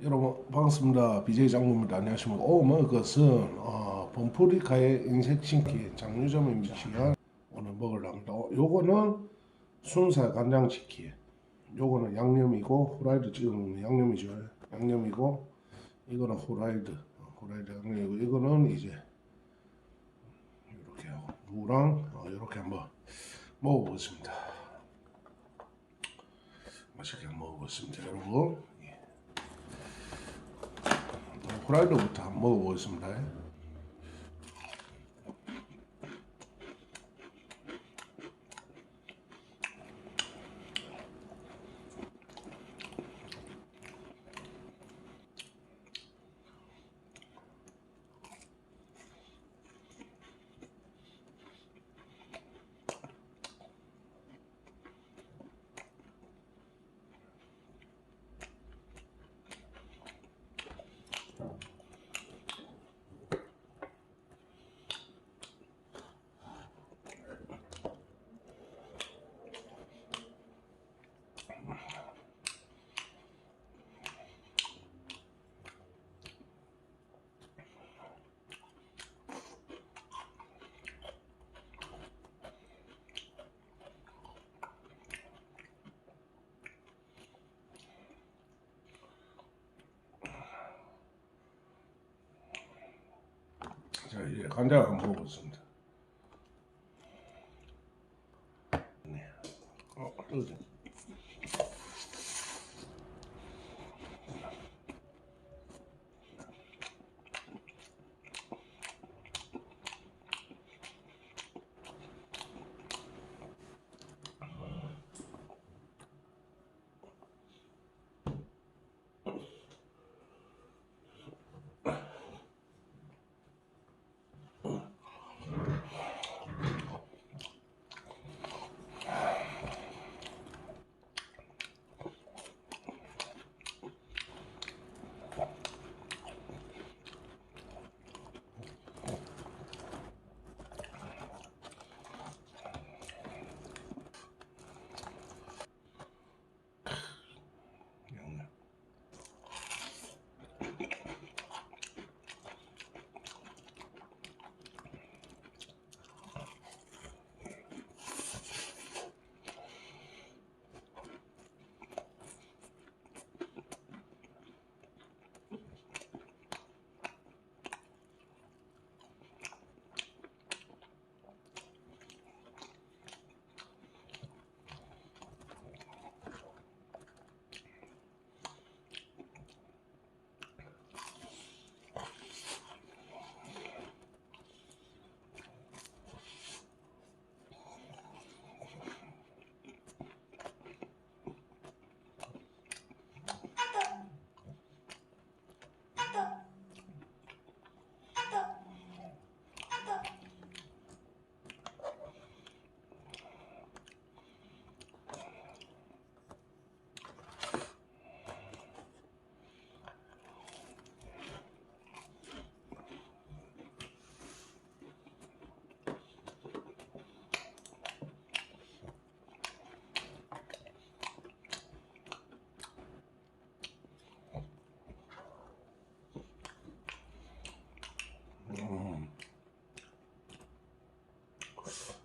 여러분 반갑습니다. BJ 장군입니다. 안녕하십니까. 오늘 것은 어, 범프리카의 인색 신기 장류점에 위치한 오늘 먹을 합니다. 어, 요거는 순살 간장치킨. 요거는 양념이고 후라이드 찍어 먹는 양념이죠. 양념이고 이거는 후라이드 어, 후라이드 양념이고 이거는 이제 이렇게 하고 무랑 어, 이렇게 한번 먹어보겠습니다. 맛있게 먹어보겠습니다, 여러분. 예. 후라이드부터 한번 먹어보겠습니다. 자, 이제 간장 한번 먹어보겠습니다. 네. 어, 뜨거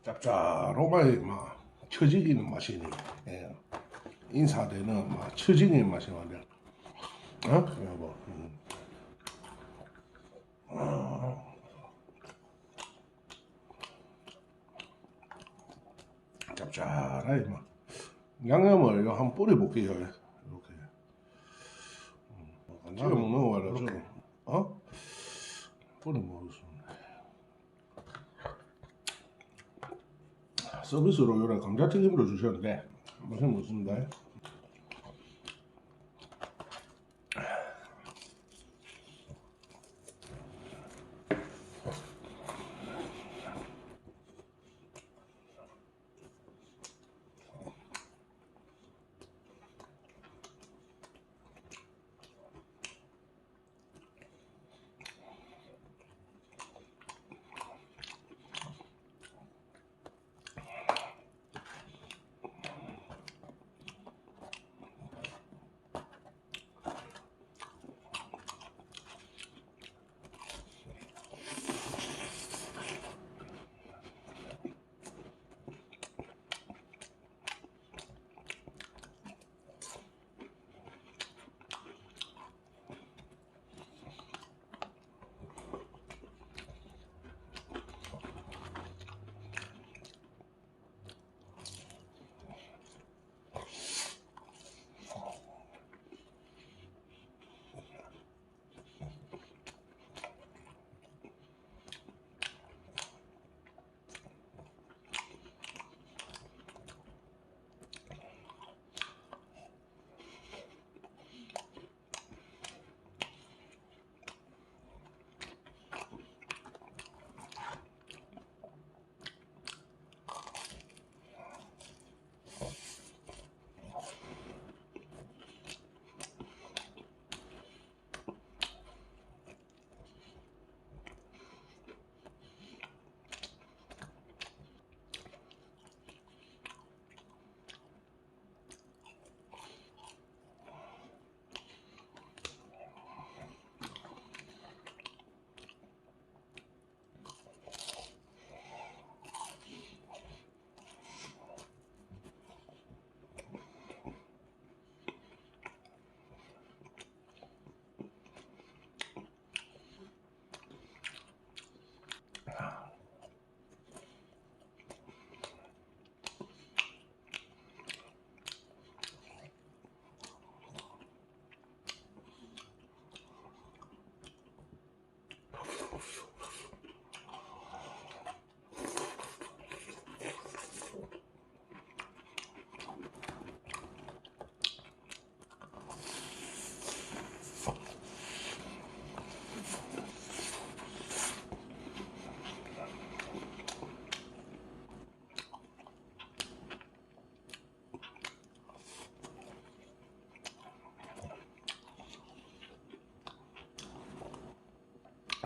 짭짤하고만 막 처지기는 맛이네. 예. 인사되는 막 처지기는 맛이 나네. 어? 여보. 음. 아. 짭짤하게 막 양념을 이거 한번 뿌려볼게요. 이렇게. 음. 찍어 먹는 거 말이야. 좀. 어? 뿌려 먹었습니다. 서비스로 이런 감자튀김으로 주셨는데 맛은 못습니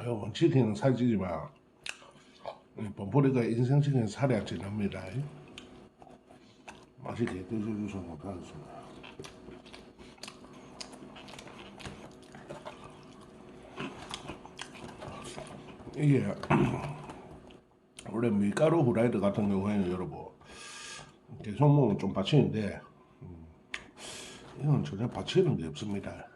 다. 여러분 치킨은 살찌지만 범퍼리가 인생치킨 살이 안 찌납니다. 맛있게 드셔주셔서 감사합니다. 이게 원래 밀가루 후라이드 같은 경우에는 여러분 계속 먹으면 좀 받치는데 음, 이건 전혀 받치는 게 없습니다.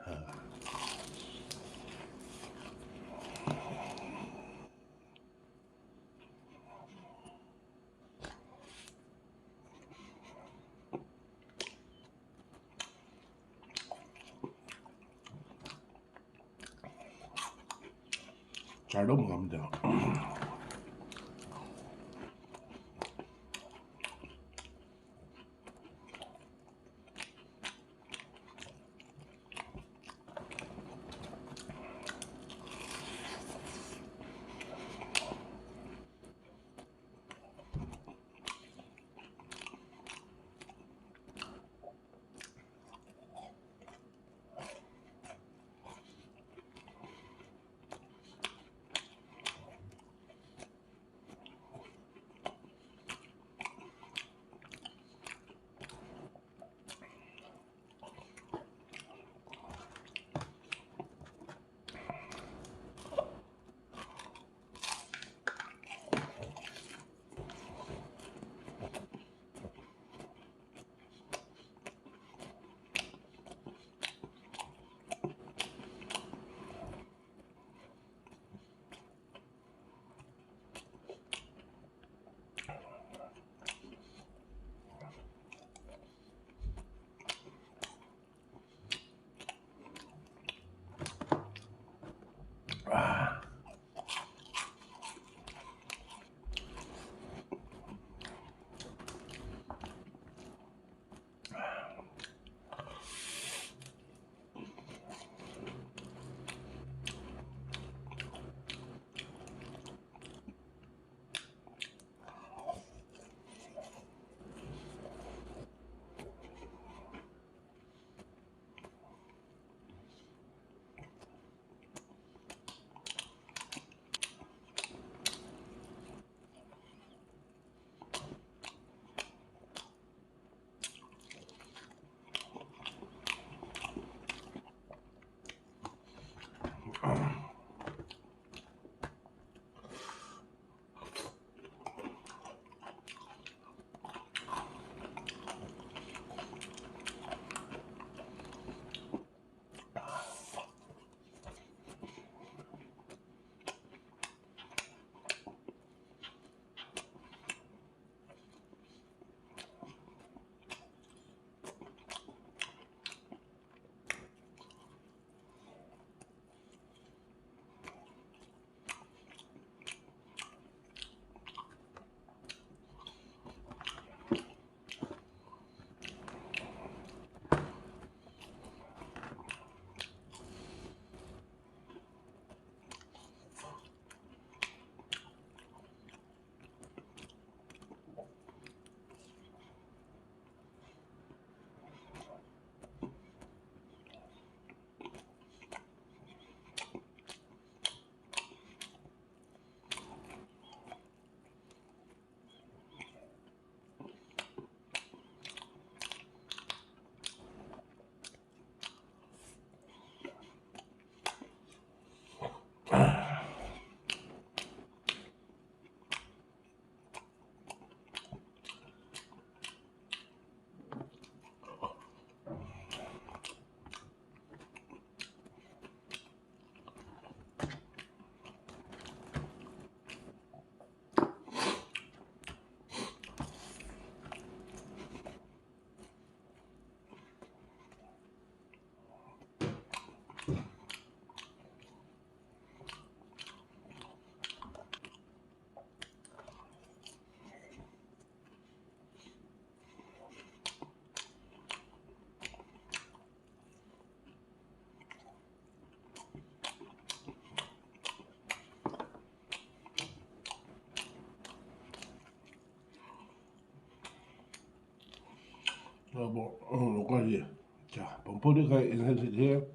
어, 여기까지 자 범퍼리가 인생세계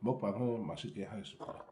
먹방을 맛있게 하겠습니다.